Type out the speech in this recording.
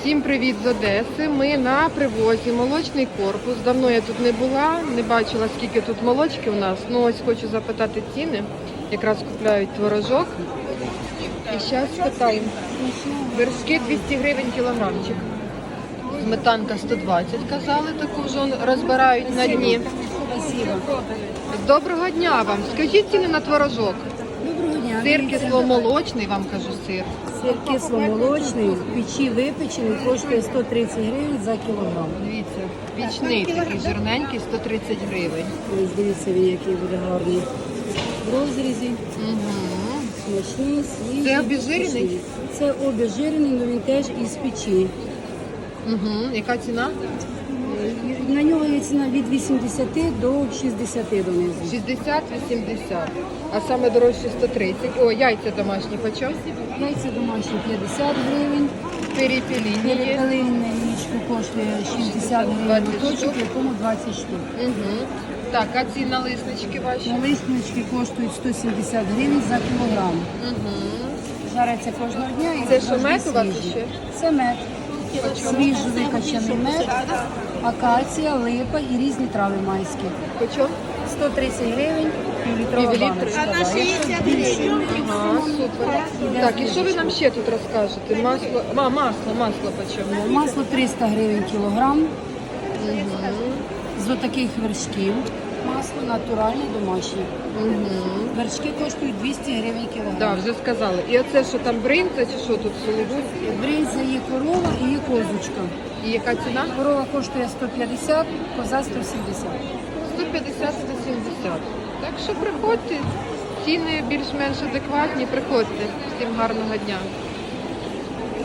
Всім привіт з Одеси. Ми на привозі молочний корпус. Давно я тут не була, не бачила, скільки тут молочки у нас. Ну ось хочу запитати ціни. Якраз купляють творожок. І зараз спитаємо. Вершки 200 гривень кілограмчик. Сметанка 120, казали, таку вже розбирають на дні. Доброго дня вам. Скажіть ціни на творожок. Сир кисломолочний, вам кажу сир. Сир кисломолочний, в печі випечений, коштує 130 гривень за кілограм. Дивіться, пічний такий жирненький, 130 гривень. Ось дивіться він, який буде гарний. В розрізі, Угу. смачний, свіжий. Це обезжирений? пушний. Це обезжирений, але він теж із печі. Угу. Яка ціна? На нього є ціна від 80 до 60 донизу. 60-80. А саме дорожче 130. О, яйця домашні почем? Яйця домашні 50 гривень. Перепелині. Перепелине яєчко коштує 60 гривень 20 штук. в якому 20 штук. Угу. Так, а ці налиснички ваші? Налиснички коштують 170 гривень за кілограм. Угу. Жаряться кожного дня. і Це що, мед у вас ще? Це мед. Свіжий викачаний мед, акація, липа і різні трави майські. Почем? 130 гривень, півлітрова баночка. Да. Якщо більше, Ага, супер. Так, і що ви нам ще тут розкажете? Масло, а, масло, масло почем? Масло 300 гривень кілограм. З отаких вершків. Масло натуральне, домашнє. Угу. Вершки коштують 200 гривень кілограм. Да, вже сказали. І оце що там бринза чи що тут солодуть? Бринза є корова і є козочка. І яка ціна? Корова коштує 150, коза 170. 150-170. Так що приходьте, ціни більш-менш адекватні, приходьте. Всім гарного дня.